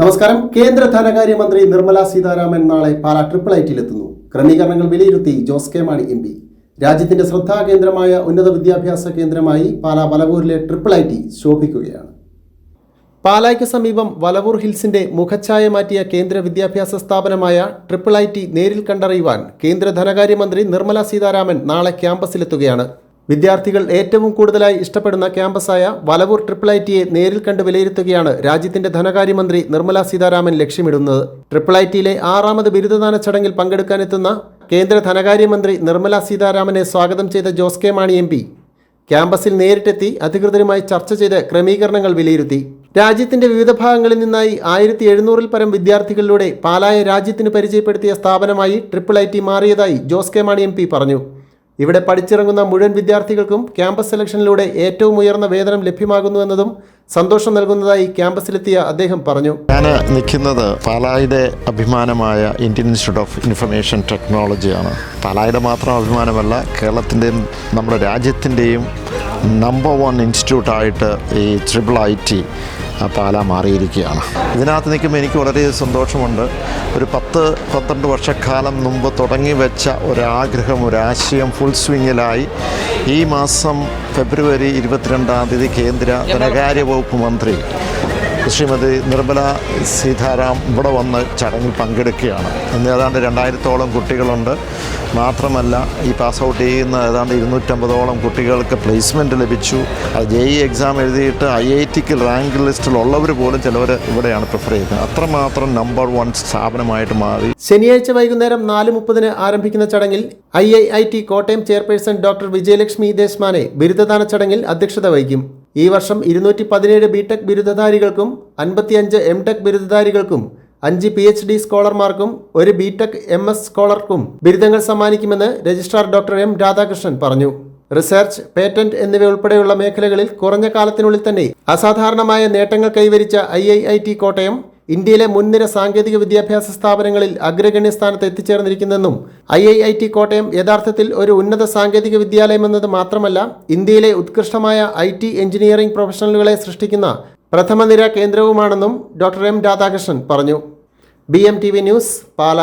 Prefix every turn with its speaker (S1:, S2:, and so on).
S1: നമസ്കാരം. കേന്ദ്ര ധനകാര്യമന്ത്രി നിർമ്മല സീതാരാമൻ നാളെ പാലാ ട്രിപ്പിൾ ഐറ്റിയിലെത്തുന്നു ക്രമീകരണങ്ങൾ വിലയിരുത്തി Jose K Mani M P. രാജ്യത്തിന്റെ ശ്രദ്ധാകേന്ദ്രമായ ഉന്നത വിദ്യാഭ്യാസ കേന്ദ്രമായി പാലാ വലവൂരിലെ ട്രിപ്പിൾ ഐ ടി ശോഭിക്കുകയാണ്. പാലായ്ക്ക് സമീപം വലവൂർ ഹിൽസിന്റെ മുഖച്ഛായ മാറ്റിയ കേന്ദ്ര വിദ്യാഭ്യാസ സ്ഥാപനമായ ട്രിപ്പിൾ ഐ ടി നേരിൽ കണ്ടറിയുവാൻ കേന്ദ്ര ധനകാര്യമന്ത്രി നിർമ്മല സീതാരാമൻ നാളെ ക്യാമ്പസിലെത്തുകയാണ്. വിദ്യാർത്ഥികൾ ഏറ്റവും കൂടുതലായി ഇഷ്ടപ്പെടുന്ന ക്യാമ്പസായ വലവൂർ ട്രിപ്പിൾ ഐ ടിയെ നേരിൽ കണ്ട് വിലയിരുത്തുകയാണ് രാജ്യത്തിന്റെ ധനകാര്യമന്ത്രി നിർമ്മല സീതാരാമൻ ലക്ഷ്യമിടുന്നത്. ട്രിപ്പിൾ ഐ ടിയിലെ ആറാമത് ബിരുദദാന ചടങ്ങിൽ പങ്കെടുക്കാനെത്തുന്ന കേന്ദ്ര ധനകാര്യമന്ത്രി നിർമ്മല സീതാരാമനെ സ്വാഗതം ചെയ്ത Jose K Mani M P. ക്യാമ്പസിൽ നേരിട്ടെത്തി അധികൃതരുമായി ചർച്ച ചെയ്ത് ക്രമീകരണങ്ങൾ വിലയിരുത്തി. രാജ്യത്തിന്റെ വിവിധ ഭാഗങ്ങളിൽ നിന്നായി ആയിരത്തി എഴുന്നൂറിൽ പരം വിദ്യാർത്ഥികളിലൂടെ പാലായ രാജ്യത്തിന് പരിചയപ്പെടുത്തിയ സ്ഥാപനമായി ട്രിപ്പിൾ ഐ ടി മാറിയതായി Jose K Mani M P പറഞ്ഞു. ഇവിടെ പഠിച്ചിറങ്ങുന്ന മുഴുവൻ വിദ്യാർത്ഥികൾക്കും ക്യാമ്പസ് സെലക്ഷനിലൂടെ ഏറ്റവും ഉയർന്ന വേതനം ലഭ്യമാകുന്നുവെന്നതും സന്തോഷം നൽകുന്നതായി ക്യാമ്പസിലെത്തിയ അദ്ദേഹം പറഞ്ഞു.
S2: ഞാൻ നിൽക്കുന്നത് പാലായുടെ അഭിമാനമായ ഇന്ത്യൻ ഇൻസ്റ്റിറ്റ്യൂട്ട് ഓഫ് ഇൻഫർമേഷൻ ടെക്നോളജിയാണ് പാലായുടെ മാത്രം അഭിമാനമല്ല കേരളത്തിന്റെയും നമ്മുടെ രാജ്യത്തിന്റെയും നമ്പർ വൺ ഇൻസ്റ്റിറ്റ്യൂട്ടായിട്ട് ഈ ട്രിപ്പിൾ ഐ ടി പാല മാറിയിരിക്കുകയാണ്. ഇതിനകത്ത് നിൽക്കുമ്പോൾ എനിക്ക് വളരെ സന്തോഷമുണ്ട്. ഒരു പത്ത് പന്ത്രണ്ട് വർഷക്കാലം മുമ്പ് തുടങ്ങി വെച്ച ഒരാഗ്രഹം ഒരാശയം ഫുൾ സ്വിങ്ങിലായി ഈ മാസം ഫെബ്രുവരി ഇരുപത്തിരണ്ടാം തീയതി കേന്ദ്ര ധനകാര്യ വകുപ്പ് മന്ത്രി ശ്രീമതി നിർമ്മല സീതാറാം ഇവിടെ വന്ന് ചടങ്ങിൽ പങ്കെടുക്കുകയാണ്. ഇന്ന് ഏതാണ്ട് രണ്ടായിരത്തോളം കുട്ടികളുണ്ട്. മാത്രമല്ല ഈ പാസ് ഔട്ട് ചെയ്യുന്ന ഏതാണ്ട് ഇരുന്നൂറ്റമ്പതോളം കുട്ടികൾക്ക് പ്ലേസ്മെന്റ് ലഭിച്ചു. അത് ജെ ഇ എക്സാം എഴുതിയിട്ട് ഐ ഐ ടിക്ക് റാങ്ക് ലിസ്റ്റിലുള്ളവർ പോലും ചിലവർ ഇവിടെയാണ് പ്രിഫർ ചെയ്യുന്നത്. അത്രമാത്രം നമ്പർ വൺ സ്ഥാപനമായിട്ട് മാറി.
S1: ശനിയാഴ്ച വൈകുന്നേരം നാല് മുപ്പതിന് ആരംഭിക്കുന്ന ചടങ്ങിൽ I I I T Kottayam chairperson doctor Vijayalakshmi Deshmane ബിരുദദാന ചടങ്ങിൽ അധ്യക്ഷത വഹിക്കും. ഈ വർഷം ഇരുന്നൂറ്റി പതിനേഴ് ബി ടെക് ബിരുദധാരികൾക്കും അൻപത്തിയഞ്ച് എം ടെക് ബിരുദധാരികൾക്കും അഞ്ച് പി എച്ച് ഡി സ്കോളർമാർക്കും ഒരു ബി ടെക് എം എസ് സ്കോളർക്കും ബിരുദങ്ങൾ സമ്മാനിക്കുമെന്ന് രജിസ്ട്രാർ ഡോക്ടർ എം രാധാകൃഷ്ണൻ പറഞ്ഞു. റിസർച്ച് പേറ്റന്റ് എന്നിവ ഉൾപ്പെടെയുള്ള മേഖലകളിൽ കുറഞ്ഞ കാലത്തിനുള്ളിൽ തന്നെ അസാധാരണമായ നേട്ടങ്ങൾ കൈവരിച്ച ഐ കോട്ടയം ഇന്ത്യയിലെ മുൻനിര സാങ്കേതിക വിദ്യാഭ്യാസ സ്ഥാപനങ്ങളിൽ അഗ്രഗണ്യ സ്ഥാനത്ത് എത്തിച്ചേർന്നിരിക്കുന്നെന്നും I I I T Kottayam യഥാർത്ഥത്തിൽ ഒരു ഉന്നത സാങ്കേതിക വിദ്യാലയം എന്നത് മാത്രമല്ല ഇന്ത്യയിലെ ഉത്കൃഷ്ടമായ ഐ ടി എഞ്ചിനീയറിംഗ് പ്രൊഫഷണലുകളെ സൃഷ്ടിക്കുന്ന പ്രഥമനിര കേന്ദ്രവുമാണെന്നും ഡോക്ടർ എം രാധാകൃഷ്ണൻ പറഞ്ഞു. B M T V news Pala.